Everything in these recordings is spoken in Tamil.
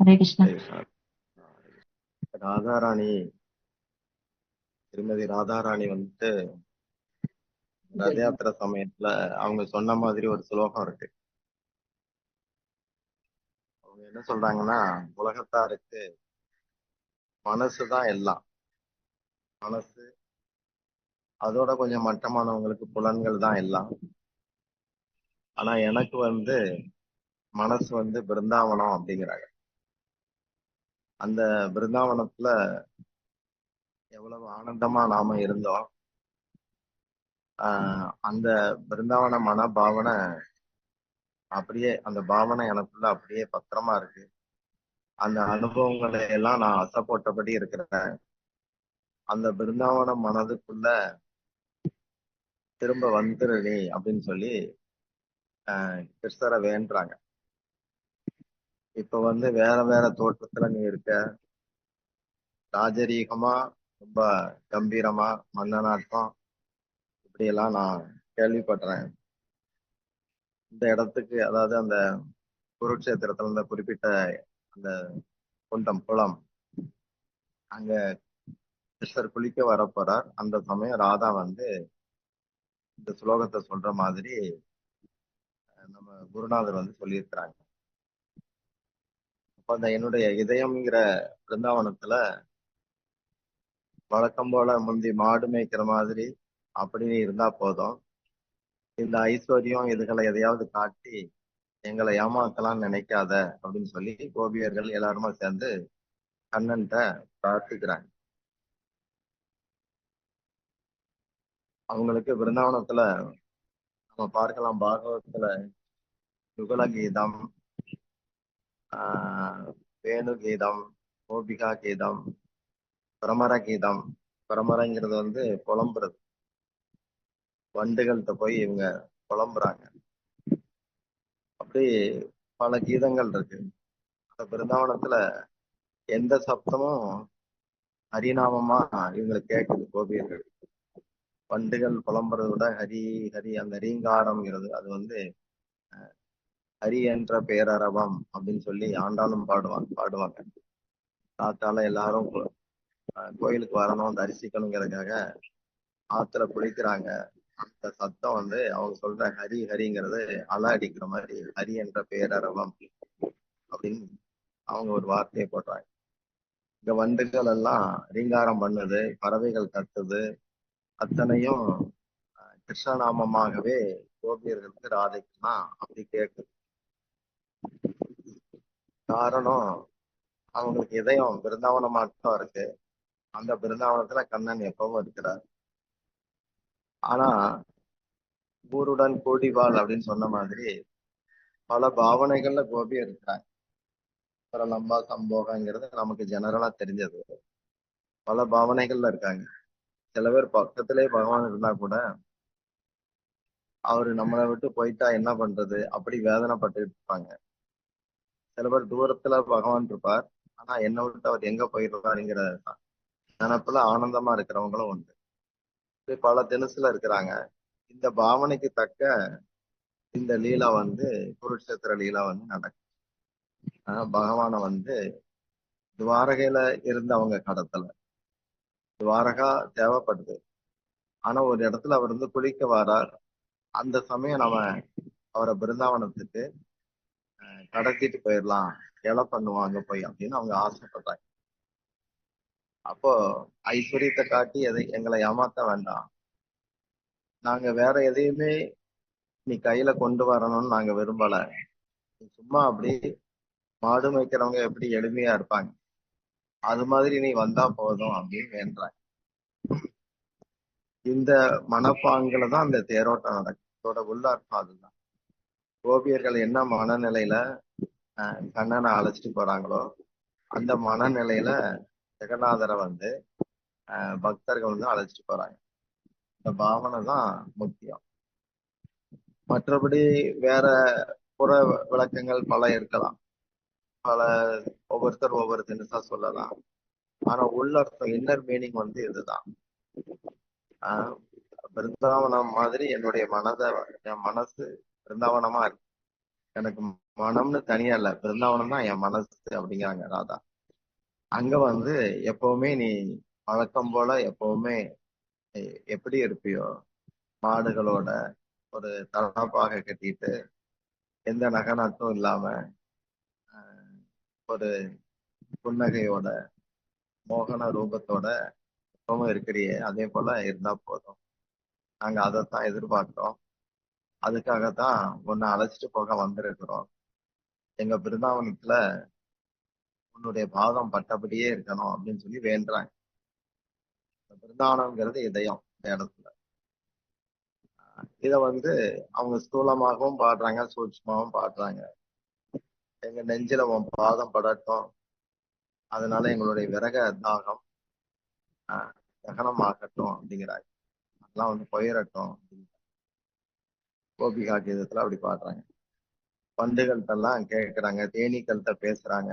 ஹரே கிருஷ்ணா. ராதாராணி திருமதி ராதாராணி வந்துட்டு ரத யாத்திரை சமயத்துல அவங்க சொன்ன மாதிரி ஒரு சுலோகம் இருக்கு. அவங்க என்ன சொல்றாங்கன்னா உலகத்தாருக்கு மனசுதான் எல்லாம். மனசு அதோட கொஞ்சம் மட்டமானவங்களுக்கு புலன்கள் தான் எல்லாம். ஆனா எனக்கு வந்து மனசு வந்து பிருந்தாவனம் அப்படிங்கிறாங்க. அந்த பிருந்தாவனத்துல எவ்வளவு ஆனந்தமா நாம இருந்தோம். ஆஹ் அந்த பிருந்தாவன மன பாவனை அப்படியே அந்த பாவனை எனக்குள்ள அப்படியே பத்திரமா இருக்கு. அந்த அனுபவங்களை எல்லாம் நான் அசைப்போட்டபடி இருக்கிறேன். அந்த பிருந்தாவன மனதுக்குள்ள திரும்ப வந்துரு நீ அப்படின்னு சொல்லி ஆஹ் கிருஷ்ணரை வேண்டுறாங்க. இப்ப வந்து வேற வேற தோற்றத்துல நீ இருக்க. ராஜரீகமா ரொம்ப கம்பீரமா மன்னனாட்டம் இப்படியெல்லாம் நான் கேள்விப்படுறேன். இந்த இடத்துக்கு அதாவது அந்த குருட்சேத்திரத்துல இந்த குறிப்பிட்ட அந்த குண்டம் குளம் அங்க கிருஷ்ணர் குளிக்க வரப்போறார். அந்த சமயம் ராதா வந்து இந்த ஸ்லோகத்தை சொல்ற மாதிரி நம்ம குருநாதர் வந்து சொல்லியிருக்கிறாங்க. அப்ப அந்த என்னுடைய இதயம்ங்கிற பிருந்தாவனத்துல வழக்கம் போல முந்தி மாடு மேய்க்கிற மாதிரி அப்படின்னு இருந்தா போதும். இந்த ஐஸ்வர்யம் இதுகளை எதையாவது காட்டி எங்களை ஏமாத்தலாம் நினைக்காத அப்படின்னு சொல்லி கோபியர்கள் எல்லாருமா சேர்ந்து கண்ணன்ட்ட பிரார்த்திக்கிறாங்க. அவங்களுக்கு பிருந்தாவனத்துல நம்ம பார்க்கலாம் பாகவத்துல யுகலகீதம் ஆஹ் வேணு கீதம் கோபிகா கீதம் பிரமர கீதம் பிரமரங்கிறது வந்து புலம்புறது. வண்டுகள்கிட்ட போய் இவங்க புலம்புறாங்க. அப்படி பல கீதங்கள் இருக்கு. அந்த பிருந்தாவனத்துல எந்த சப்தமும் ஹரிநாமமா இவங்களுக்கு கேட்குது கோபியர்கள். வண்டுகள் புலம்புறதை விட ஹரி ஹரி அந்த ரீங்காரம்ங்கிறது அது வந்து ஹரி என்ற பேரரவம் அப்படின்னு சொல்லி ஆண்டாளும் பாடுவாங்க பாடுவாங்க. காத்தால எல்லாரும் கோயிலுக்கு வரணும் தரிசிக்கணுங்கிறதுக்காக ஆத்துல குளிக்கிறாங்க. அந்த சத்தம் வந்து அவங்க சொல்ற ஹரி ஹரிங்கிறது அல அடிக்கிற மாதிரி ஹரி என்ற பேரரவம் அப்படின்னு அவங்க ஒரு வார்த்தையை போடுறாங்க. இந்த வண்டுகள் எல்லாம் ரீங்காரம் பண்ணுது பறவைகள் கத்துது. அத்தனையும் கிருஷ்ணநாமமாகவே கோபியர்களுக்கு ராதைக்குன்னா அப்படி கேட்குது காரணம் அவங்களுக்கு இதயம் பிருந்தாவனம் மட்டும் இருக்கு. அந்த பிருந்தாவனத்துல கண்ணன் எப்பவும் இருக்கிறார். ஆனா ஊருடன் கோடிவாள் அப்படின்னு சொன்ன மாதிரி பல பாவனைகள்ல கோபி இருக்கிறாங்க பிரலம்பா சம்போகங்கிறது நமக்கு ஜெனரலா தெரிஞ்சது. பல பாவனைகள்ல இருக்காங்க. சில பேர் பக்கத்திலே பகவான் இருந்தா கூட அவரு நம்மளை விட்டு போயிட்டா என்ன பண்றது? அப்படி வேதனைப்பட்டு இருப்பாங்க சில பேர் தூரத்துல பகவான் இருப்பார். ஆனா என்னை விட்டு அவர் எங்க போயிடுறாருங்கிற நினப்புல ஆனந்தமா இருக்கிறவங்களும் உண்டு. இப்படி பல தினசுல இருக்கிறாங்க. இந்த பாவனைக்கு தக்க இந்த லீலா வந்து குருட்சேத்திர லீலா வந்து நடக்கும் பகவானை வந்து துவாரகையில இருந்து அவங்க கடத்தல. துவாரகா தேவைப்படுது. ஆனா ஒரு இடத்துல அவர் வந்து குளிக்க வரார். அந்த சமயம் நம்ம அவரை பிருந்தாவனத்துக்கு கடத்திட்டு போயிடலாம் எலை பண்ணுவோம் அங்க போய் அப்படின்னு அவங்க ஆசைப்படுறாங்க. அப்போ ஐஸ்வர்யத்தை காட்டி எதை எங்களை ஏமாத்த வேண்டாம். நாங்க வேற எதையுமே நீ கையில கொண்டு வரணும்னு நாங்க விரும்பல. சும்மா அப்படி மாடு மேய்க்கிறவங்க எப்படி எளிமையா இருப்பாங்க? அது மாதிரி நீ வந்தா போதும் அப்படின்னு வேண்டாங்க இந்த மனப்பாங்கில தான் அந்த தேரோட்டம் நடக்கும் இதோட உள்ளார்த்தம் அதுதான். கோபியர்கள் என்ன மனநிலையில கண்ணனை அழைச்சிட்டு போறாங்களோ அந்த மனநிலையில ஜெகநாதரை வந்து பக்தர்கள் வந்து அழைச்சிட்டு போறாங்க. இந்த பாவனை தான் முக்கியம். மற்றபடி வேற புற விளக்கங்கள் பல இருக்கலாம். பல ஒவ்வொருத்தர் ஒவ்வொரு தினசா சொல்லலாம். ஆனா உள்ளர்த்தம் இன்னர் மீனிங் வந்து இதுதான். ஆஹ் பிருந்தாவனம் மாதிரி என்னுடைய மனதை என் மனசு பிருந்தாவனமா இருக்கு. எனக்கு மனம்னு தனியா இல்ல. பிருந்தாவனம் தான் என் மனசு அப்படிங்கிறாங்க ராதா. அங்க வந்து எப்பவுமே நீ வழக்கம் போல எப்பவுமே எப்படி இருப்பியோ மாடுகளோட ஒரு தலப்பாக கட்டிட்டு எந்த நகநாட்டும் இல்லாம ஒரு புன்னகையோட மோகன ரூபத்தோட எப்பவும் இருக்கிறியே. அதே போல இருந்தா போதும். நாங்க அதைத்தான் எதிர்பார்க்கிறோம் அதுக்காகத்தான் உன்னை அழைச்சிட்டு போக வந்திருக்கிறோம். எங்க பிருந்தாவனத்துல உன்னுடைய பாதம் பட்டபடியே இருக்கணும் அப்படின்னு சொல்லி வேண்டுறாங்க. இந்த பிருந்தாவனம்ங்கிறது இதயம் இந்த இடத்துல. இத வந்து அவங்க ஸ்தூலமாகவும் பாடுறாங்க சூட்சமாகவும் பாடுறாங்க. எங்க நெஞ்சில உன் பாதம் படட்டும். அதனால எங்களுடைய விறக தாகம் தகனம் ஆகட்டும் அப்படிங்கிறாங்க. அதெல்லாம் வந்து போயிடட்டும் அப்படிங்கிறாங்க. கோபிகா கீதத்துல அப்படி பாடுறாங்க. பண்டுகள்கிட்ட எல்லாம் கேட்கறாங்க தேனீக்கள்கிட்ட பேசுறாங்க.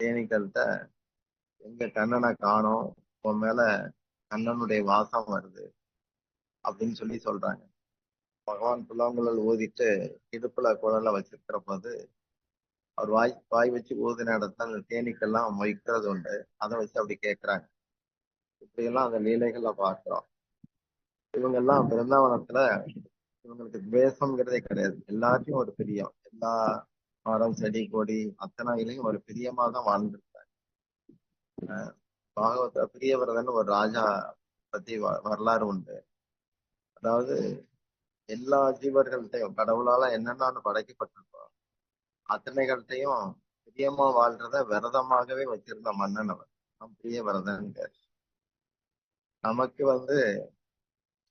தேனீக்கள்கிட்ட எங்க கண்ணனை காணோம் உன் மேல கண்ணனுடைய வாசம் வருது அப்படின்னு சொல்லி சொல்றாங்க. பகவான் புல்லாங்குழல் ஊதிட்டு இடுப்புல குழல வச்சிருக்கிற போது அவர் வாய் வாய் வச்சு ஊதின இடத்துல அந்த தேனீக்கெல்லாம் மொய்க்கிறது உண்டு. அதை வச்சு அப்படி கேட்கறாங்க இப்படியெல்லாம் அந்த லீலைகள்ல பார்க்கிறோம். இவங்கெல்லாம் பிருந்தாவனத்துல இவங்களுக்கு துவேஷம்ங்கிறதே கிடையாது. எல்லாத்தையும் ஒரு பிரியம் எல்லா மரம் செடி கொடி அத்தனையிலையும் ஒரு பிரியமா தான் வாழ்ந்துருக்காங்க அஹ் பாகவத பிரியவரதன் ஒரு ராஜா பத்தி வரலாறு உண்டு. அதாவது எல்லா ஜீவர்கள்ட்டையும் கடவுளால என்னென்ன படைக்கப்பட்டிருக்கோம். அத்தனைகள்ட்டையும் பிரியமா வாழ்றத விரதமாகவே வச்சிருந்த மன்னன் அவர். பிரியவரதன் நமக்கு வந்து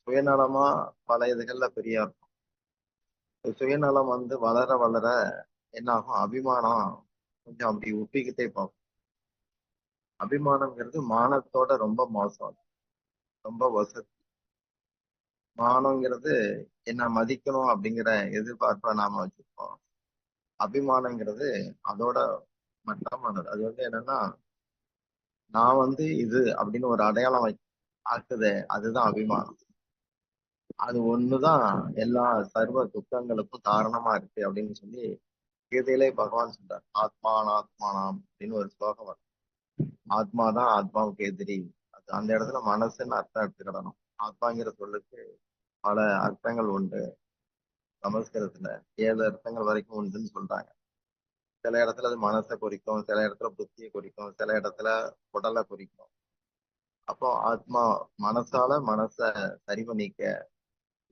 சுயநலமா பல இதுகள்ல பெரிய இருக்கும் சுயநலம் வந்து வளர வளர என்ன ஆகும் அபிமானம் கொஞ்சம் அப்படி ஒப்பிக்கிட்டே போகும் அபிமானம்ங்கிறது மானத்தோட ரொம்ப மோசம். ரொம்ப வசதி. மானங்கிறது என்ன மதிக்கணும் அப்படிங்கிற எதிர்பார்ப்பை நாம வச்சிருக்கோம் அபிமானங்கிறது அதோட மட்டமானது அது வந்து என்னன்னா நான் வந்து இது அப்படின்னு ஒரு அடையாளம் வை ஆக்குதே அதுதான் அபிமானம். அது ஒண்ணுதான். எல்லா சர்வ துக்கங்களுக்கும் காரணமா இருக்கு அப்படின்னு சொல்லி கீதையிலே பகவான் சொல்றார். ஆத்மான் ஆத்மானாம் அப்படின்னு ஒரு ஸ்லோகம் வரும். ஆத்மா தான் ஆத்மாவுக்கு எதிரி. அது அந்த இடத்துல மனசுன்னு அர்த்தம் எடுத்துக்கிடணும். ஆத்மாங்கிற சொல்லுக்கு பல அர்த்தங்கள் உண்டு. சமஸ்கிருதத்துல ஏழு அர்த்தங்கள் வரைக்கும் உண்டுன்னு சொல்றாங்க. சில இடத்துல அது மனசை குறிக்கும் சில இடத்துல புத்தியை குறிக்கும் சில இடத்துல உடலை குறிக்கும். அப்போ ஆத்மா மனசால மனச சரி பண்ணிக்க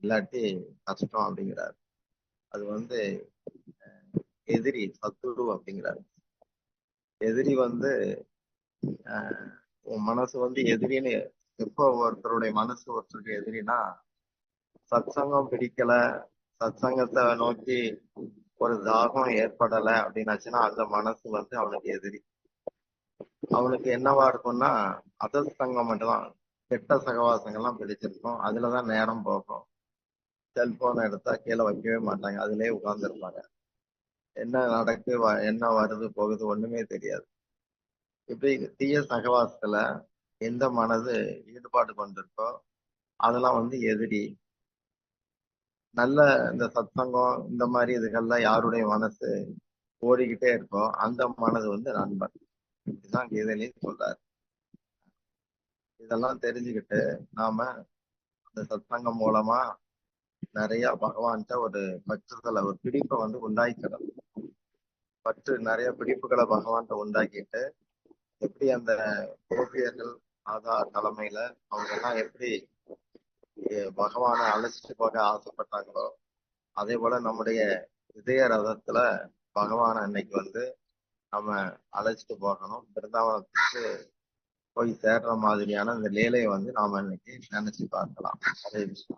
இல்லாட்டி கஷ்டம் அப்படிங்கிறார். அது வந்து எதிரி சத்துரு அப்படிங்கிறார். எதிரி வந்து உன் மனசு வந்து எதிரின்னு எப்போ ஒருத்தருடைய மனசு ஒருத்தருக்கு எதிரினா சத்சங்கம் பிடிக்கல சத்சங்கத்தை நோக்கி ஒரு தாகம் ஏற்படலை அப்படின்னாச்சுன்னா அந்த மனசு வந்து அவனுக்கு எதிரி. அவனுக்கு என்னவா இருக்கும்னா அதசங்கம் மட்டும்தான். கெட்ட சகவாசங்கள்லாம் பிடிச்சிருக்கும். அதுலதான் நேரம் போகும். செல்போன் எடுத்தா கீழே வைக்கவே மாட்டாங்க. அதுலயே உட்கார்ந்துருப்பாங்க. என்ன நடக்கு வ- என்ன வருது போகுது ஒண்ணுமே தெரியாது. இப்படி தீய சகவாசத்துல எந்த மனது ஈடுபாடு கொண்டிருக்கோ அதெல்லாம் வந்து எதிரி. நல்ல இந்த சத்சங்கம் இந்த மாதிரி இதுகள்லாம் யாருடைய மனசு ஓடிக்கிட்டே இருக்கோ அந்த மனது வந்து நண்பன். இதுதான் கீதையிலையும் சொல்றாரு. இதெல்லாம் தெரிஞ்சுக்கிட்டு நாம அந்த சத்சங்கம் மூலமா நிறைய பகவான்கிட்ட ஒரு பற்றுதலை ஒரு பிடிப்பை வந்து உண்டாக்கிக்கிறோம் பற்று நிறைய பிடிப்புகளை பகவான்கிட்ட உண்டாக்கிட்டு எப்படி அந்த கோபியர்கள் ஆதா தலைமையில அவங்க எல்லாம் எப்படி பகவானை அழைச்சிட்டு போக ஆசைப்பட்டாங்களோ அதே போல நம்முடைய இதய ரதத்துல பகவானை அன்னைக்கு வந்து நம்ம அழைச்சிட்டு போகணும். பிருந்தாவனத்துக்கு போய் சேர்ற மாதிரியான இந்த லீலையை வந்து நாம இன்னைக்கு நினைச்சு பார்க்கலாம். ஹரே கிருஷ்ணா